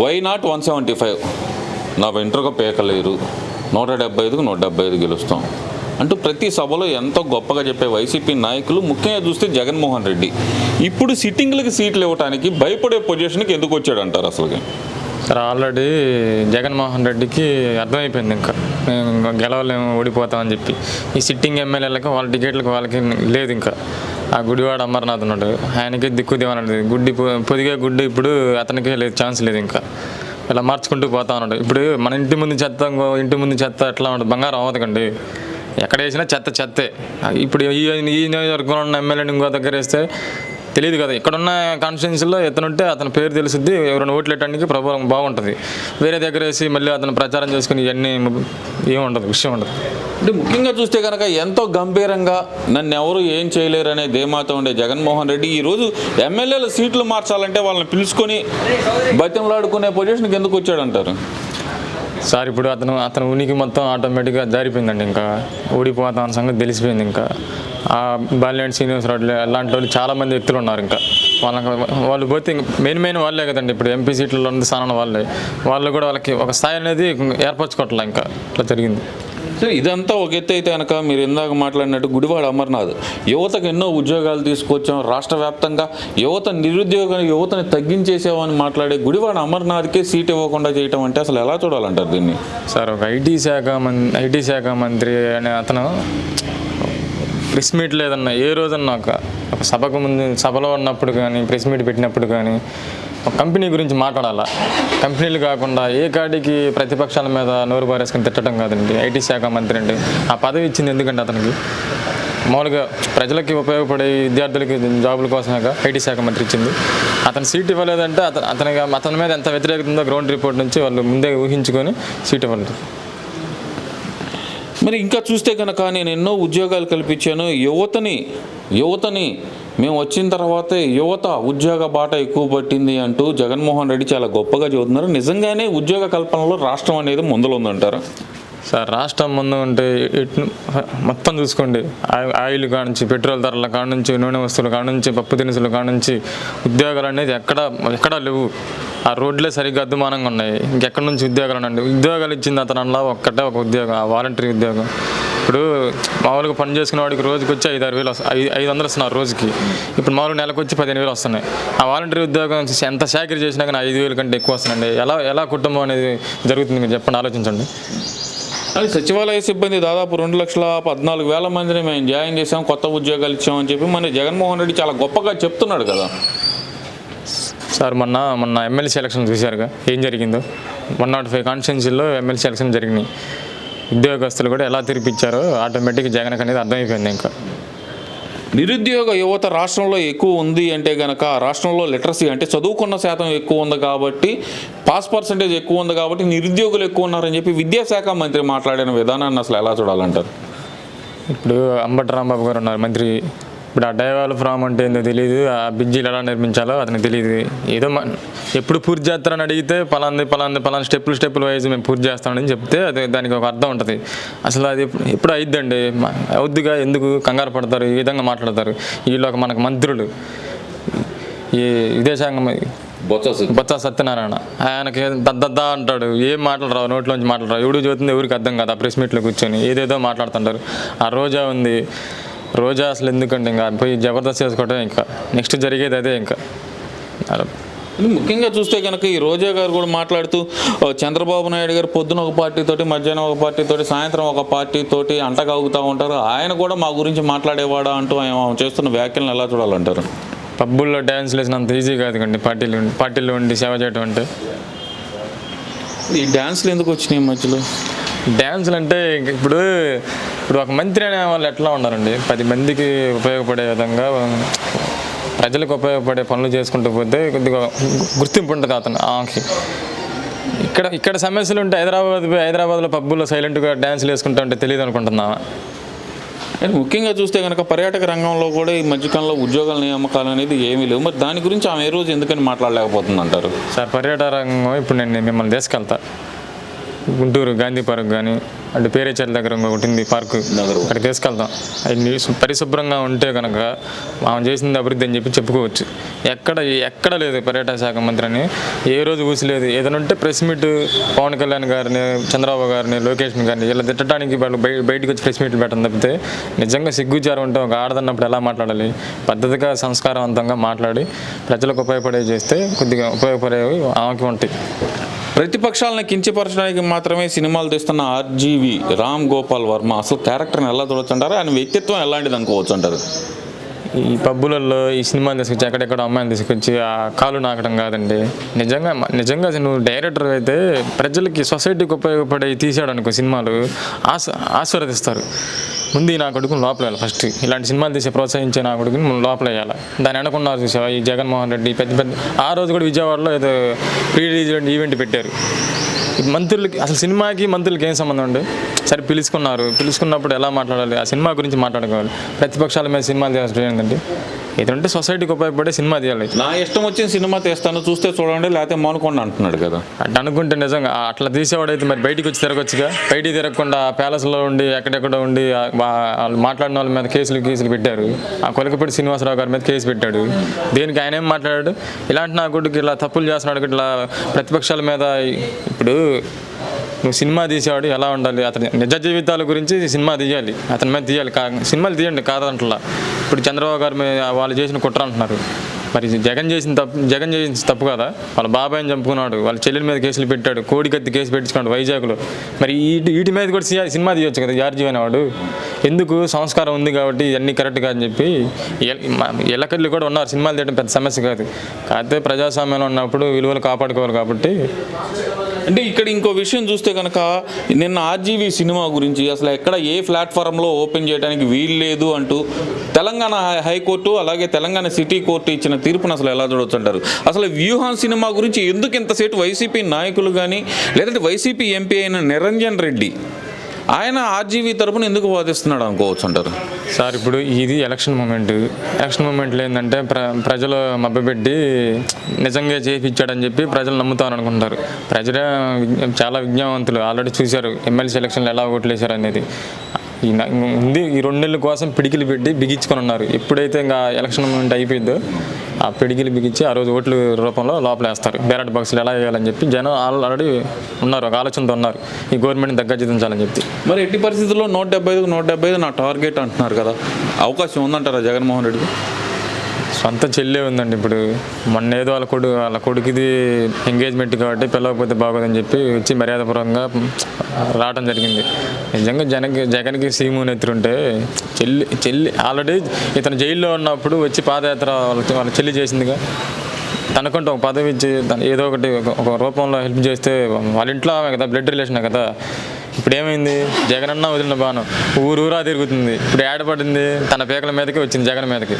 Why not one seventy five నా వెంట్రుక పేకలేరు. నూట డెబ్బై ఐదుకు నూట డెబ్బై ఐదు గెలుస్తాం. అంటూ ప్రతి సభలో ఎంతో గొప్పగా చెప్పే వైసీపీ నాయకులు ముఖ్యంగా చూస్తే జగన్మోహన్ రెడ్డి. ఇప్పుడు సిట్టింగ్లకు సీట్లు ఇవ్వడానికి భయపడే పొజిషన్కి ఎందుకు వచ్చాడు అంటారు అసలుకి? సార్ ఆల్రెడీ జగన్మోహన్ రెడ్డికి అర్థమైపోయింది ఇంకా. మేము గెలవలేము ఓడిపోతామని చెప్పి. ఈ సిట్టింగ్ ఎమ్మెల్యేలకు వాళ్ళ టికెట్లకు వాళ్ళకి లేదు ఇంకా. ఆ గుడివాడ అమర్నాథ్ ఉన్నాడు. ఆయనకి దిక్కు దివనది గుడ్డి పొదిగే గుడ్డి ఇప్పుడు అతనికి లేదు ఛాన్స్ లేదు ఇంకా. ఇలా మార్చుకుంటూ పోతా ఉన్నాడు. ఇప్పుడు మన ఇంటి ముందు చెత్త ఇంటి ముందు చెత్త ఎట్లా ఉంటుంది? బంగారం అవ్వదుకండి. ఎక్కడ వేసినా చెత్త చెత్తే. ఇప్పుడు ఈ ఈ నియోజకవర్గంలో ఉన్న ఎమ్మెల్యేని ఇంకో దగ్గర వేస్తే తెలియదు కదా. ఇక్కడున్న కాన్స్టిట్యున్సీలో ఇతను ఉంటే అతని పేరు తెలుసుద్ది ఎవరైనా ఓట్లు వేయడానికి ప్రభావం బాగుంటుంది. వేరే దగ్గర వేసి మళ్ళీ అతను ప్రచారం చేసుకుని ఇవన్నీ ఏముండదు విషయం ఉండదు. అంటే ముఖ్యంగా చూస్తే కనుక ఎంతో గంభీరంగా నన్ను ఎవరు ఏం చేయలేరనే ధీమాతో ఉండే జగన్మోహన్ రెడ్డి ఈరోజు ఎమ్మెల్యేల సీట్లు మార్చాలంటే వాళ్ళని పిలుచుకొని బతిమలాడుకునే పొజిషన్కి ఎందుకు వచ్చాడంటారు? సార్ ఇప్పుడు అతను అతను ఉనికి మొత్తం ఆటోమేటిక్గా జారిపోయిందండి ఇంకా. ఓడిపోతాం అన్న సంగతి తెలిసిపోయింది ఇంకా. బాలినేని శ్రీనివాసరావు అలాంటి వాళ్ళు చాలా మంది వ్యక్తులు ఉన్నారు ఇంకా. వాళ్ళకి వాళ్ళు పోతే మెయిన్ మెయిన్ వాళ్ళే కదండి. ఇప్పుడు ఎంపీ సీట్లలో ఉంది స్థానం వాళ్ళే. వాళ్ళు కూడా వాళ్ళకి ఒక స్థాయి అనేది ఏర్పరచుకోవట్లే ఇంకా. ఇట్లా జరిగింది. సో ఇదంతా ఒక ఎత్తు అయితే కనుక మీరు ఇందాక మాట్లాడినట్టు గుడివాడ అమర్నాథ్ యువతకు ఎన్నో ఉద్యోగాలు తీసుకొచ్చాం రాష్ట్ర వ్యాప్తంగా. యువత నిరుద్యోగ యువతని తగ్గించేసామని మాట్లాడే గుడివాడ అమర్నాథ్కే సీట్ ఇవ్వకుండా చేయటం అంటే అసలు ఎలా చూడాలంటారు దీన్ని? సార్ ఒక ఐటీ శాఖ మం ఐటీ శాఖ మంత్రి అనే అతను ప్రెస్ మీట్ లేదన్నా ఏ రోజన్నా ఒక ఒక సభకు ముందు సభలో ఉన్నప్పుడు కానీ ప్రెస్ మీట్ పెట్టినప్పుడు కానీ ఒక కంపెనీ గురించి మాట్లాడాలా? కంపెనీలు కాకుండా ఏ కాడికి ప్రతిపక్షాల మీద నోరు పారేసుకుని తిట్టడం కాదండి. ఐటీ శాఖ మంత్రి అండి. ఆ పదవి ఇచ్చింది ఎందుకంటే అతనికి? మామూలుగా ప్రజలకి ఉపయోగపడే విద్యార్థులకి జాబుల కోసమేగా ఐటీ శాఖ మంత్రి ఇచ్చింది. అతను సీట్ ఇవ్వలేదంటే అతను అతనిగా అతని మీద ఎంత వ్యతిరేకత ఉందో గ్రౌండ్ రిపోర్ట్ నుంచి వాళ్ళు ముందే ఊహించుకొని సీట్ ఇవ్వలేదు. మరి ఇంకా చూస్తే కనుక నేను ఎన్నో ఉద్యోగాలు కల్పించాను. యువతని యువతని మేము వచ్చిన తర్వాతే యువత ఉద్యోగ బాట ఎక్కువ పట్టింది అంటూ జగన్మోహన్ రెడ్డి చాలా గొప్పగా చెబుతున్నారు. నిజంగానే ఉద్యోగ కల్పనలో రాష్ట్రం అనేది ముందులో ఉందంటారు సార్ రాష్ట్రం ముందు ఉంటే మొత్తం చూసుకోండి. ఆయిల్ కాడ నుంచి పెట్రోల్ ధరల కాడ నుంచి నూనె వస్తువుల కాడ నుంచి పప్పు దినుసుల కాడ నుంచి ఉద్యోగాలు అనేది ఎక్కడ ఎక్కడా లేవు. ఆ రోడ్లే సరిగ్గా అద్దుమానంగా ఉన్నాయి. ఇంకెక్కడి నుంచి ఉద్యోగాలు అండి? ఉద్యోగాలు ఇచ్చింది అతను ఒక్కటే ఒక ఉద్యోగం ఆ వాలంటరీ ఉద్యోగం. ఇప్పుడు మామూలుగా పని చేసుకునే వాడికి రోజుకి వచ్చి ఐదు ఆరు వేలు వస్తాయి ఐదు ఐదు వందలు వస్తున్నారు రోజుకి. ఇప్పుడు మామూలుగా నెలకు వచ్చి పదిహేను వేలు వస్తున్నాయి. ఆ వాలంటరీ ఉద్యోగం ఎంత సేకరి చేసినా కానీ ఐదు వేలు కంటే ఎక్కువ వస్తుందండి ఎలా ఎలా కుటుంబం అనేది జరుగుతుంది మీరు చెప్పండి ఆలోచించండి. అది సచివాలయ సిబ్బంది దాదాపు రెండు లక్షల పద్నాలుగు వేల మందిని మేము జాయిన్ చేసాం కొత్త ఉద్యోగాలు ఇచ్చామని చెప్పి మన జగన్మోహన్ రెడ్డి చాలా గొప్పగా చెప్తున్నాడు కదా. సార్ మొన్న మొన్న ఎమ్మెల్సీ ఎలక్షన్ చూశారుగా. ఏం జరిగిందో? వన్ నాట్ ఫైవ్ కాన్స్టిట్యున్సీలో ఎమ్మెల్సీ ఎలక్షన్ జరిగినాయి. ఉద్యోగస్తులు కూడా ఎలా తిరిపించారో ఆటోమేటిక్ జగన్ అనేది అర్థమైపోయింది ఇంకా. నిరుద్యోగ యువత రాష్ట్రంలో ఎక్కువ ఉంది అంటే గనక ఆ రాష్ట్రంలో లిటరసీ అంటే చదువుకున్న శాతం ఎక్కువ ఉంది కాబట్టి పాస్ పర్సంటేజ్ ఎక్కువ ఉంది కాబట్టి నిరుద్యోగులు ఎక్కువ ఉన్నారని చెప్పి విద్యాశాఖ మంత్రి మాట్లాడిన విధానాన్ని అసలు ఎలా చూడాలంటారు? ఇప్పుడు అంబటి రాంబాబు గారు ఉన్నారు మంత్రి ఇప్పుడు ఆ డైవాల్ ఫ్రామ్ అంటే ఏందో తెలియదు ఆ బ్రిడ్జిలు ఎలా నిర్మించాలో అతనికి తెలియదు ఏదో ఎప్పుడు పూర్తి చేస్తారని అడిగితే పలాంది పలాంది పలానా స్టెప్పులు స్టెప్పులు వైజ్ మేము పూర్తి చేస్తామని చెప్తే అది దానికి ఒక అర్థం ఉంటుంది. అసలు అది ఎప్పుడు- అయిద్దండి? అవుద్దిగా ఎందుకు కంగారు పడతారు? ఈ విధంగా మాట్లాడతారు. వీళ్ళు ఒక మనకు మంత్రులు. ఈ విదేశాంగ బొత్స సత్యనారాయణ. ఆయనకి దద్దద్దా అంటాడు ఏం మాటలు రావు నోట్లోంచి మాటలు రావు. ఎవడు చూస్తుంది ఎవరికి అర్థం కాదు ఆ ప్రెస్ మీట్లో కూర్చొని ఏదేదో మాట్లాడుతుంటారు. ఆ రోజా ఉంది. రోజా అసలు ఎందుకంటే ఇంకా పోయి జబర్దస్త్ చేసుకోవటం ఇంకా. నెక్స్ట్ జరిగేది అదే ఇంకా. ముఖ్యంగా చూస్తే కనుక ఈ రోజా గారు కూడా మాట్లాడుతూ "ఓ, చంద్రబాబు నాయుడు గారు పొద్దున ఒక పార్టీ తోటి మధ్యాహ్నం ఒక పార్టీ తోటి సాయంత్రం ఒక పార్టీ తోటి అంటగాగుతూ ఉంటారు. ఆయన కూడా మా గురించి మాట్లాడేవాడా అంటూ ఆయన చేస్తున్న వ్యాఖ్యలను ఎలా చూడాలంటారు? పబ్బుల్లో డ్యాన్స్లు వేసినంత ఈజీ కాదు కండి. పార్టీలు ఉండి పార్టీల్లో ఉండి సేవ చేయడం అంటే. ఈ డ్యాన్స్లు ఎందుకు వచ్చినాయి మధ్యలో? డ్యాన్సులు అంటే ఇంక ఇప్పుడు ఇప్పుడు ఒక మంత్రి అనే వాళ్ళు ఎట్లా ఉన్నారండి? పది మందికి ఉపయోగపడే విధంగా ప్రజలకు ఉపయోగపడే పనులు చేసుకుంటూ పోతే కొద్దిగా గుర్తింపు ఉంటుంది అతను ఆకి ఇక్కడ ఇక్కడ సమస్యలు ఉంటే హైదరాబాద్ హైదరాబాద్లో పబ్బుల్లో సైలెంట్గా డ్యాన్సులు వేసుకుంటా ఉంటే తెలియదు అనుకుంటున్నావా అండ్ ముఖ్యంగా చూస్తే కనుక పర్యాటక రంగంలో కూడా ఈ మధ్యకాలంలో ఉద్యోగాల నియామకాలు అనేది ఏమీ లేవు. మరి దాని గురించి ఆమె ఏ రోజు ఎందుకని మాట్లాడలేకపోతుంది అంటారు సార్ పర్యాటక రంగం ఇప్పుడు నేను మిమ్మల్ని తీసుకెళ్తా. గుంటూరు గాంధీ పార్క్ కానీ అంటే పేరేచర్ల దగ్గర ఒకటి ఉంది పార్కు. అక్కడికి తీసుకెళ్తాం అది నీ- పరిశుభ్రంగా ఉంటే కనుక ఆమె చేసింది అభివృద్ధి అని చెప్పి చెప్పుకోవచ్చు. ఎక్కడ ఎక్కడ లేదు పర్యాటక శాఖ మంత్రి అని. ఏ రోజు ఊసిలేదు ఏదైనా ఉంటే ప్రెస్ మీట్ పవన్ కళ్యాణ్ గారిని చంద్రబాబు గారిని లోకేష్ గారిని ఇలా తిట్టడానికి వాళ్ళు బయ- బయటికి వచ్చి ప్రెస్ మీట్లు పెట్టడం తప్పితే నిజంగా సిగ్గుచారం ఉంటే ఒక ఆడదన్నప్పుడు ఎలా మాట్లాడాలి? పద్ధతిగా సంస్కారవంతంగా మాట్లాడి ప్రజలకు ఉపయోగపడే చేస్తే కొద్దిగా ఉపయోగపడేవి ఆమెకి ఉంటాయి. ప్రతిపక్షాలను కించపరచడానికి మాత్రమే సినిమాలు తీస్తున్న ఆర్జీవి రామ్ గోపాల్ వర్మ అసలు క్యారెక్టర్ని ఎలా చూడొచ్చు అంటారు ఆయన వ్యక్తిత్వం ఎలాంటిది అనుకోవచ్చు అంటారు? ఈ పబ్బులలో ఈ సినిమాని తీసుకొచ్చి ఎక్కడెక్కడ అమ్మాయిని తీసుకొచ్చి ఆ కాలు నాకడం కాదండి. నిజంగా నిజంగా నువ్వు డైరెక్టర్ అయితే ప్రజలకి సొసైటీకి ఉపయోగపడే తీసాడు అనుకో సినిమాలు ఆశ ఆశీర్వదిస్తారు. ముందు నా కొడుకుని లోపల ఫస్ట్. ఇలాంటి సినిమాలు తీసి ప్రోత్సహించే నా కొడుకుని మనం లోపల వేయాలి దాని అనుకున్నారు చూసావా? ఈ జగన్మోహన్ రెడ్డి పెద్ద పెద్ద ఆ రోజు కూడా విజయవాడలో ఏదో ప్రీ రిలీజ్ ఈవెంట్ పెట్టారు. మంత్రులకి అసలు సినిమాకి మంత్రులకి ఏం సంబంధం అండి సరే పిలుచుకున్నారు. పిలుచుకున్నప్పుడు ఎలా మాట్లాడాలి? ఆ సినిమా గురించి మాట్లాడుకోవాలి. ప్రతిపక్షాల మీద సినిమాలు చేయాల్సి ఏంటంటే ఏదంటే సొసైటీకి ఉపయోగపడే సినిమా తీయాలి నా ఇష్టం వచ్చిన సినిమా తీస్తాను చూస్తే చూడండి లేకపోతే మానుకోండి అంటున్నాడు కదా. అట్లా అనుకుంటే నిజంగా అట్లా తీసేవాడైతే మరి బయటికి వచ్చి తిరగొచ్చుగా? బయటికి తిరగకుండా ప్యాలెస్లో ఉండి ఎక్కడెక్కడ ఉండి మాట్లాడిన వాళ్ళ మీద కేసులు కేసులు పెట్టారు. ఆ కొలకపూడి శ్రీనివాసరావు గారి మీద కేసు పెట్టాడు. దేనికి ఆయన ఏం మాట్లాడాడు? ఇలాంటి నా కొడుకు ఇలా తప్పులు చేస్తున్నాడు ఇట్లా ప్రతిపక్షాల మీద ఇప్పుడు నువ్వు సినిమా తీసేవాడు ఎలా ఉండాలి? అతని నిజ జీవితాల గురించి సినిమా తీయాలి. అతని మీద తీయాలి. సినిమాలు తీయండి కాదంటలా. ఇప్పుడు చంద్రబాబు గారు వాళ్ళు చేసిన కుట్ర అంటున్నారు. మరి జగన్ చేసిన తప్పు జగన్ చేసిన తప్పు కదా? వాళ్ళ బాబాయ్ని చంపుకున్నాడు వాళ్ళ చెల్లెల మీద కేసులు పెట్టాడు కోడికత్తి కేసు పెట్టించుకున్నాడు వైజాగ్లో. మరి వీటి వీటి మీద కూడా సినిమా తీయొచ్చు కదా యార్జీ అనేవాడు ఎందుకు? సంస్కారం ఉంది కాబట్టి ఇవన్నీ కరెక్ట్ కాదని చెప్పి ఎలకల్లి కూడా ఉన్నారు. సినిమాలు తీయడం పెద్ద సమస్య కాదు. కాకపోతే ప్రజాస్వామ్యంలో ఉన్నప్పుడు విలువలు కాపాడుకోవాలి కాబట్టి ఇక్కడ ఇంకో విషయం చూస్తే కనుక నిన్న ఆర్జీవి సినిమా గురించి అసలు ఎక్కడ ఏ ప్లాట్ఫారంలో ఓపెన్ చేయడానికి వీలు లేదు అంటూ తెలంగాణ హైకోర్టు అలాగే తెలంగాణ సిటీ కోర్టు ఇచ్చిన తీర్పును అసలు ఎలా చూడొచ్చు అంటారు? అసలు వ్యూహాన్ సినిమా గురించి ఎందుకు ఇంతసేపు వైసీపీ నాయకులు కానీ లేదంటే వైసీపీ ఎంపీ అయిన నిరంజన్ రెడ్డి ఆయన ఆర్జీవీ తరపున ఎందుకు వాదిస్తున్నాడు అనుకోవచ్చు అంటారు? సార్ ఇప్పుడు ఇది ఎలక్షన్ మూమెంట్. ఎలక్షన్ మూమెంట్లో ఏంటంటే ప్ర ప్రజలు మభ్యపెట్టి నిజంగా చేయించాడని చెప్పి ప్రజలు నమ్ముతారు అనుకుంటారు ప్రజలే చాలా విజ్ఞావంతులు ఆల్రెడీ చూశారు ఎమ్మెల్సీ ఎలక్షన్లు ఎలా ఓట్లు వేశారు అనేది. ఈ ఉంది ఈ రెండు నెలల కోసం పిడికిలు పెట్టి బిగించుకొని ఉన్నారు. ఎప్పుడైతే ఇంకా ఎలక్షన్ మూమెంట్ అయిపోయిందో ఆ పిడికిలు బిగించి ఆ రోజు ఓట్ల రూపంలో లోపలేస్తారు. బ్యాలెట్ బాక్సులు ఎలా వేయాలని చెప్పి జనం ఆల్రెడీ ఉన్నారు ఒక ఆలోచనతో ఉన్నారు. ఈ గవర్నమెంట్ని దగ్గర చెప్పి. మరి ఎట్టి పరిస్థితుల్లో నూట డెబ్బై నూట డెబ్బై ఐదు నా టార్గెట్ అంటున్నారు కదా. అవకాశం ఉందంటారా జగన్మోహన్ రెడ్డికి సొంత చెల్లే ఉందండి ఇప్పుడు. మొన్న ఏదో వాళ్ళ కొడుకు వాళ్ళ కొడుకుది ఎంగేజ్మెంట్ కాబట్టి పిలవకపోతే బాగోదని చెప్పి వచ్చి మర్యాదపూర్వకంగా రావడం జరిగింది. నిజంగా జనకి జగన్కి సీము నెత్తుంటే చెల్లి చెల్లి ఆల్రెడీ ఇతను జైల్లో ఉన్నప్పుడు వచ్చి పాదయాత్ర వాళ్ళ వాళ్ళ చెల్లి చేసిందిగా. తనకంటూ ఒక పదవి ఇచ్చి ఏదో ఒకటి ఒక- ఒక రూపంలో హెల్ప్ చేస్తే వాళ్ళ ఇంట్లో ఆమె కదా బ్లడ్ రిలేషన్ కదా. ఇప్పుడు ఏమైంది? జగన్ అన్న వదిలిన బాను ఊరూరా తిరుగుతుంది. ఇప్పుడు ఏడపడింది తన పేకల మీదకి వచ్చింది జగన్ మీదకి.